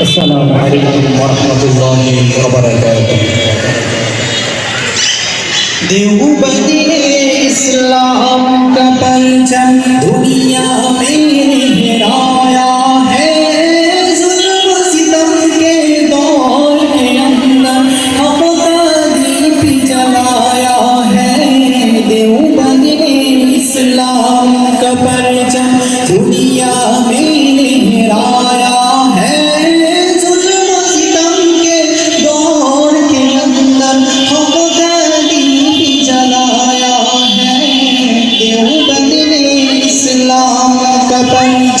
السلام علیکم ورحمۃ اللہ وبرکاتہ دیوبندی نے اس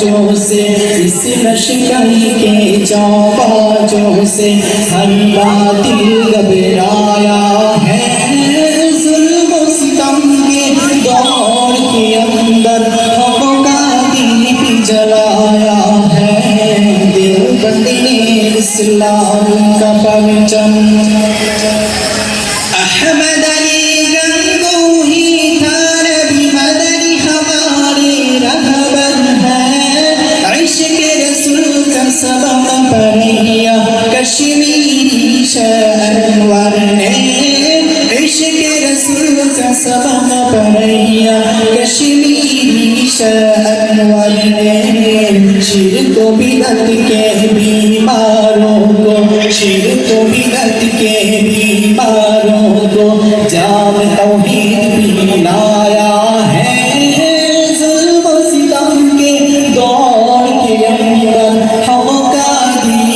جو سے اس لشکر کے چوبا جو سے ہر باطل گبرایا ہے۔ ظلم و ستم کے دور کے اندر ہم کا دل جلایا ہے۔ دل بندی اسلام کا پرچم شأن والدین شیر کو بدت کے بیماروں کو شیر کو بدت کے بیماروں کو جام توحید ہے ستم کے کے اندر ہے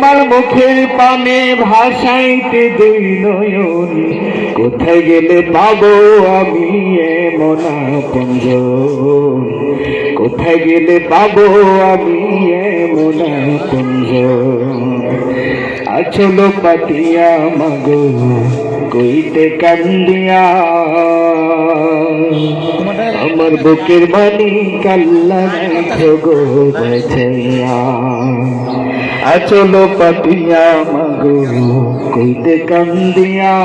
আমার মুখের পানে ভাসাইতে দুই নয়ন। কোথায় গেলে পাবো আমি এমন পুঞ্জ কোথায় গেলে পাবো আমি এমন পুঞ্জ আচল পাতিয়া মাগো, কইতে কান্দিয়া। আমার বুকের বাণী কাল্লা গো বেছাইয়া। আচল পাতিয়া মাগো, কইতে কান্দিয়া।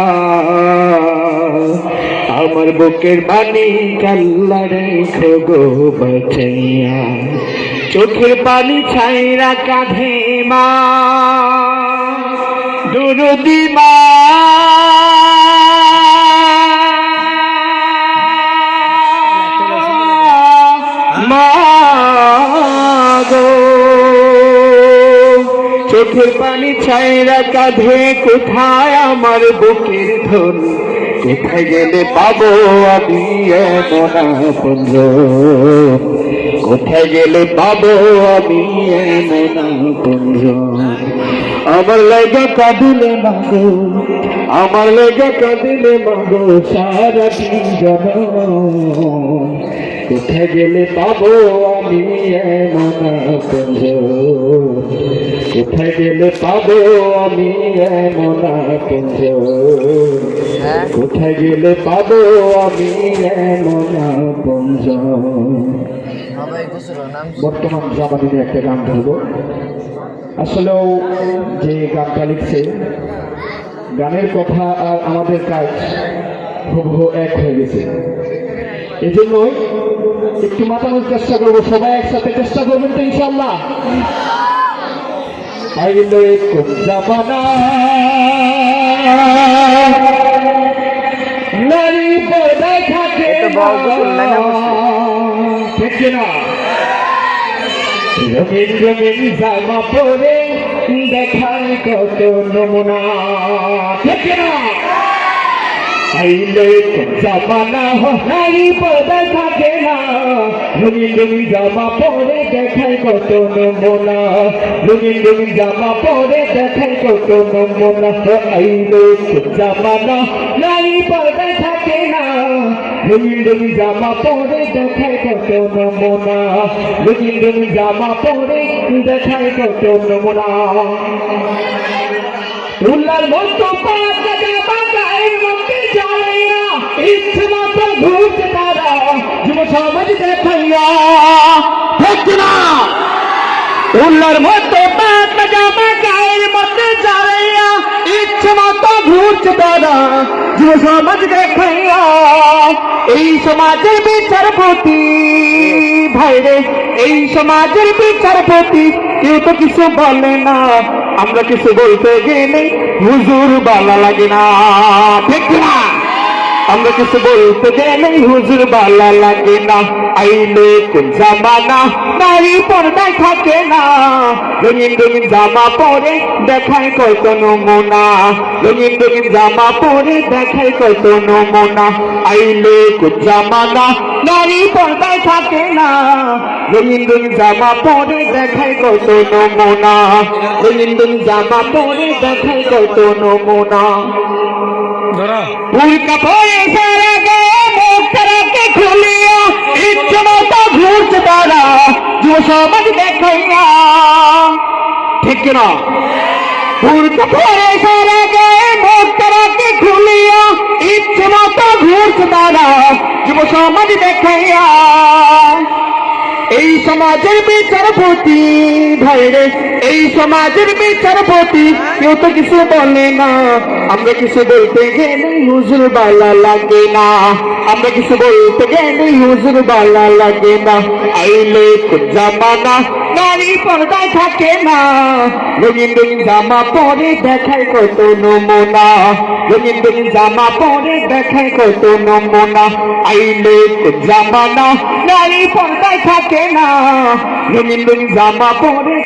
আমার বুকের বাণী কাল্লা রেখো গো বেছাইয়া। চোখের পানি ছাইরা কাঁধে মা। দুরুদি মা। চাইরা কাঁধে, কোথায় আমার বুকের ধন কোথায় গেলে পাবো আমি কোথায় গেলে পাবো আমি আমার লেগে কাঁদিলে মাগো, আমার লেগে কাঁদিলে মাগো, সারা দিন কোথায় গেলে পাবো কোথায় গেলে পাবো আমি এমন আপন কোথায় গেলে পাবো আমি এমন আপন বর্তমান জামানিনে একটা গান ধরবো। আসলেও যে গানটা লিখছে গানের কথা আর আমাদের কাজ হুবহু এক হয়ে গেছে। এই জন্যই একটু মাতানোর চেষ্টা করব সবাই একসাথে চেষ্টা করবেন তো ইনশাল্লাহ আইলো কোন জামানা। নারী পর্দায় থাকে ঠিক না। রঙিন রঙিন জামা পরে দেখায় কত নমুনা। ঠিক না। আইলে জামানা নারী পর্দায় থাকে না। রঙিন রঙিন জামা পরে দেখায় কত নমুনা। রঙিন রঙিন জামা পরে দেখায় কত নমুনা। আইলে জামানা? নারী পর্দায় থাকে না। রঙিন রঙিন জামা পরে দেখায় কত নমুনা। রঙিন রঙিন জামা পরে দেখায় কত নমুনা। উল্লার মতো পাকা যুব সমাজ ঠিক না। উল্লার মতো জামা গায়ের মধ্যে জ্বালাইয়া ইচ্ছে মতো ঘুরতে তারা যুব সমাজ দেখাইয়া এই সমাজের বিচারপতি ভাইরে এই সমাজের বিচারপতি কেউ তো কিছু বলে না। আমরা কিছু বলতে গেলে হুজুর বালা লাগে না। ঠিক না। আমরা কিছু বলতে গেলে হুজুর বালা লাগে না। আইলে কোন জামানা নারী পর্দায় থাকে না। রঙিন রঙিন জামা পরে দেখায় কত নমুনা। রঙিন রঙিন জামা পরে দেখায় কত নমুনা। আইলে কোন জামানা নারী পর্দায় থাকে না। রঙিন রঙিন জামা পরে দেখায় কত নমুনা। রঙিন রঙিন জামা পরে দেখায় কত নমুনা। উল্কা পরে সারা গায়ে মুখটাকে খুলিয়া, ইচ্ছে মতো ঘুরছে তারা যুব সমাজ দেখাইয়া। ঠিক না উল্কা পরে সারা গায়ে মুখটাকে খুলিয়া, ইচ্ছে দেখাইয়া। এই সমাজের বিচারপতি ভাইরে এই সমাজের বিচারপতি কেউ তো কিছু বলে না। আমরা কিছু বলতে গেলে হুজুর বালা লাগে না। আমরা কিছু বলতে গেলে হুজুর বালা লাগে না। আইলে জামানা নারী পর্দায় থাকে না রঙিন রঙিন জামা পরে দেখায় কত নমুনা। রঙিন রঙিন জামা পরে দেখায় কত নমুনা। আইলে জামানা নারী পর্দায় থাকে না রঙিন রঙিন জামা পরে